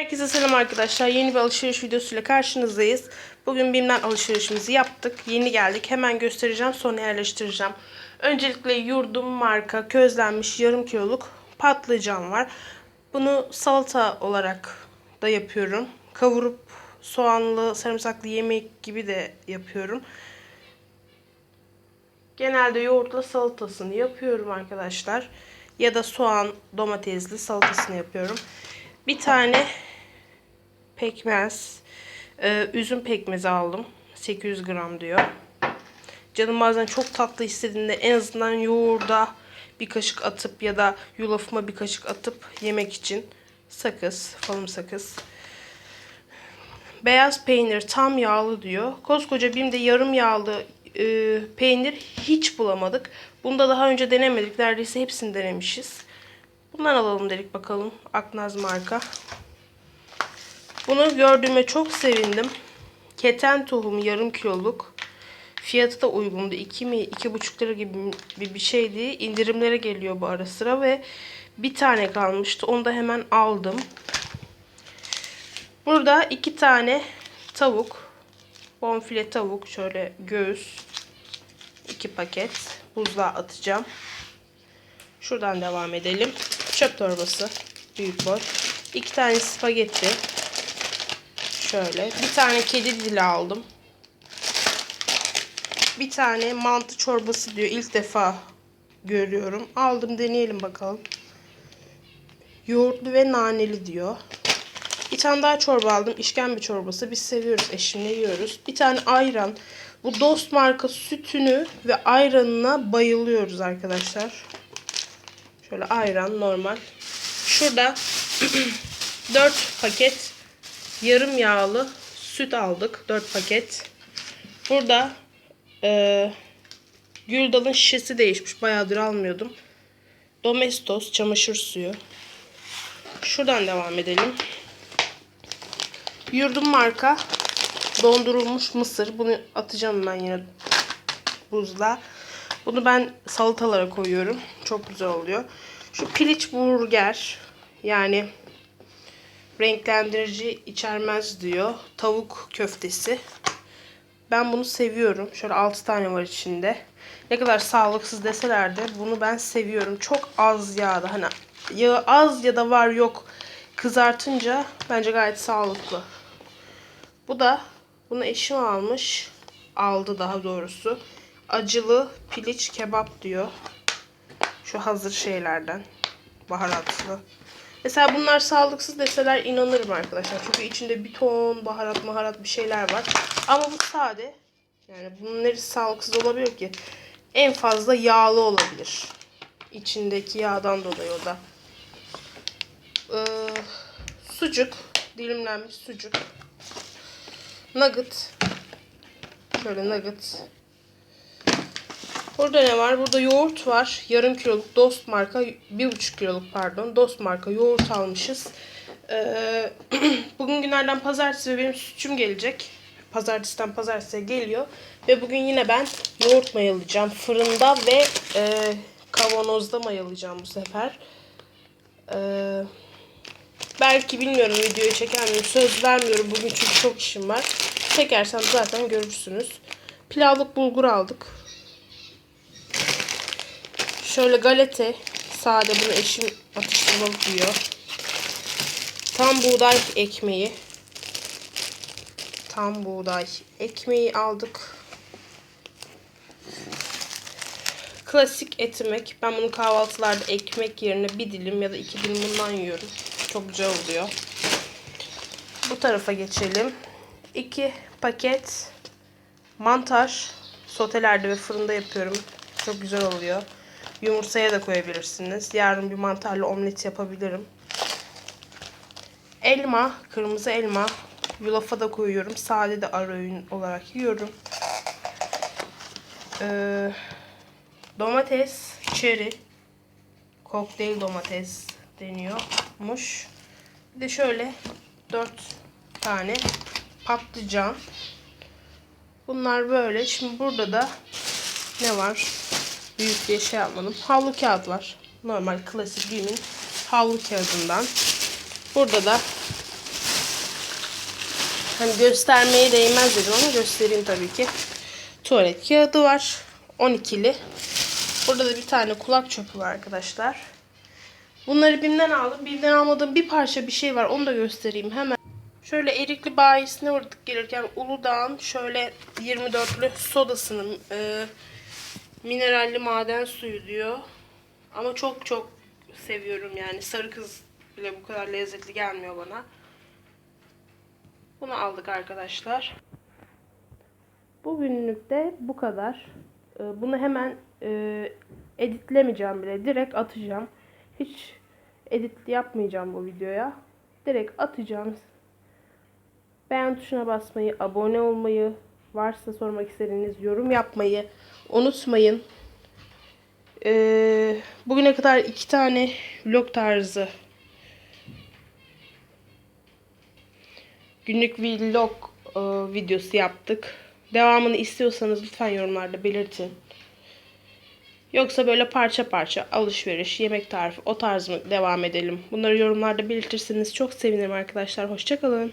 Herkese selam arkadaşlar. Yeni bir alışveriş videosuyla karşınızdayız. Bugün BİM'den alışverişimizi yaptık. Yeni geldik. Hemen göstereceğim sonra yerleştireceğim. Öncelikle yurdum marka közlenmiş yarım kiloluk patlıcan var. Bunu salata olarak da yapıyorum. Kavurup soğanlı, sarımsaklı yemek gibi de yapıyorum. Genelde yoğurtla salatasını yapıyorum arkadaşlar. Ya da soğan, domatesli salatasını yapıyorum. Bir tane pekmez, e, üzüm pekmezi aldım. 800 gram diyor. Canım bazen çok tatlı istediğinde en azından yoğurda bir kaşık atıp ya da yulafıma bir kaşık atıp yemek için sakız, falım sakız. Beyaz peynir tam yağlı diyor. Koskoca BİM'de yarım yağlı e, peynir hiç bulamadık. Bunda daha önce denemedik. Neredeyse hepsini denemişiz. Bundan alalım dedik bakalım. Aknaz marka. Bunu gördüğüme çok sevindim. Keten tohumu yarım kiloluk. Fiyatı da uygundu. 2 mi 2,5 lira gibi bir, şeydi. İndirimlere geliyor bu ara sıra ve bir tane kalmıştı. Onu da hemen aldım. Burada iki tane tavuk. Bonfile tavuk. Şöyle göğüs. iki paket. Buzluğa atacağım. Şuradan devam edelim. Çöp torbası. Büyük boy. İki tane spagetti. Şöyle. Bir tane kedi dili aldım. Bir tane mantı çorbası diyor. İlk defa görüyorum. Aldım deneyelim bakalım. Yoğurtlu ve naneli diyor. Bir tane daha çorba aldım. İşkembe çorbası. Biz seviyoruz. Eşimle yiyoruz. Bir tane ayran. Bu Dost marka sütünü ve ayranına bayılıyoruz arkadaşlar. Şöyle ayran normal. Şurada 4 paket yarım yağlı süt aldık. 4 paket. Burada e, Güldal'ın şişesi değişmiş. Bayağıdır almıyordum. Domestos çamaşır suyu. Şuradan devam edelim. Yurdum marka dondurulmuş mısır. Bunu atacağım ben yine buzla. Bunu ben salatalara koyuyorum. Çok güzel oluyor. Şu piliç burger yani renklendirici içermez diyor. Tavuk köftesi. Ben bunu seviyorum. Şöyle 6 tane var içinde. Ne kadar sağlıksız deseler de bunu ben seviyorum. Çok az yağda. Hani yağı az ya da var yok kızartınca bence gayet sağlıklı. Bu da bunu eşim almış. Aldı daha doğrusu. Acılı piliç kebap diyor. Şu hazır şeylerden. Baharatlı. Mesela bunlar sağlıksız deseler inanırım arkadaşlar. Çünkü içinde bir ton baharat maharat bir şeyler var. Ama bu sade. Yani bunun neresi sağlıksız olabilir ki? En fazla yağlı olabilir. İçindeki yağdan dolayı o da. Ee, sucuk. Dilimlenmiş sucuk. Nugget. Şöyle nugget. Burada ne var? Burada yoğurt var. Yarım kiloluk Dost marka, bir buçuk kiloluk pardon. Dost marka yoğurt almışız. Ee, bugün günlerden pazartesi ve benim sütçüm gelecek. Pazartesiden pazartesiye geliyor. Ve bugün yine ben yoğurt mayalayacağım. Fırında ve e, kavanozda mayalayacağım bu sefer. Ee, belki bilmiyorum videoyu çeker miyim. Söz vermiyorum bugün çünkü çok işim var. Çekersem zaten görürsünüz. Pilavlık bulgur aldık. Şöyle galete. Sade bunu eşim atıştırmalık diyor. Tam buğday ekmeği. Tam buğday ekmeği aldık. Klasik etimek. Ben bunu kahvaltılarda ekmek yerine bir dilim ya da iki dilim bundan yiyorum. Çok güzel oluyor. Bu tarafa geçelim. 2 paket mantar sotelerde ve fırında yapıyorum. Çok güzel oluyor. Yumurtaya da koyabilirsiniz. Yarın bir mantarlı omlet yapabilirim. Elma, kırmızı elma. Yulafa da koyuyorum. Sade de ara öğün olarak yiyorum. Ee, domates, çeri. Kokteyl domates deniyormuş. Bir de şöyle 4 tane patlıcan. Bunlar böyle. Şimdi burada da ne var? Büyük diye şey yapmadım. Havlu kağıt var. Normal klasik BİM'in havlu kağıdından. Burada da Hani göstermeye değmez dedim ama göstereyim tabii ki. Tuvalet kağıdı var. 12'li. Burada da bir tane kulak çöpü var arkadaşlar. Bunları BİM'den aldım. BİM'den almadığım bir parça bir şey var. Onu da göstereyim hemen. Şöyle Erikli bayisine uğradık gelirken Uludağ'ın şöyle 24'lü sodasının e, mineralli maden suyu diyor. Ama çok çok seviyorum yani. Sarı kız bile bu kadar lezzetli gelmiyor bana. Bunu aldık arkadaşlar. Bugünlük de bu kadar. Ee, Bunu hemen e, editlemeyeceğim bile. Direkt atacağım. Hiç edit yapmayacağım bu videoya. Direkt atacağım. Beğen tuşuna basmayı, abone olmayı, varsa sormak istediğiniz yorum yapmayı unutmayın. Ee, bugüne kadar iki tane vlog tarzı günlük vlog e, videosu yaptık. Devamını istiyorsanız lütfen yorumlarda belirtin. Yoksa böyle parça parça alışveriş, yemek tarifi o tarz mı devam edelim? Bunları yorumlarda belirtirseniz çok sevinirim arkadaşlar. Hoşçakalın.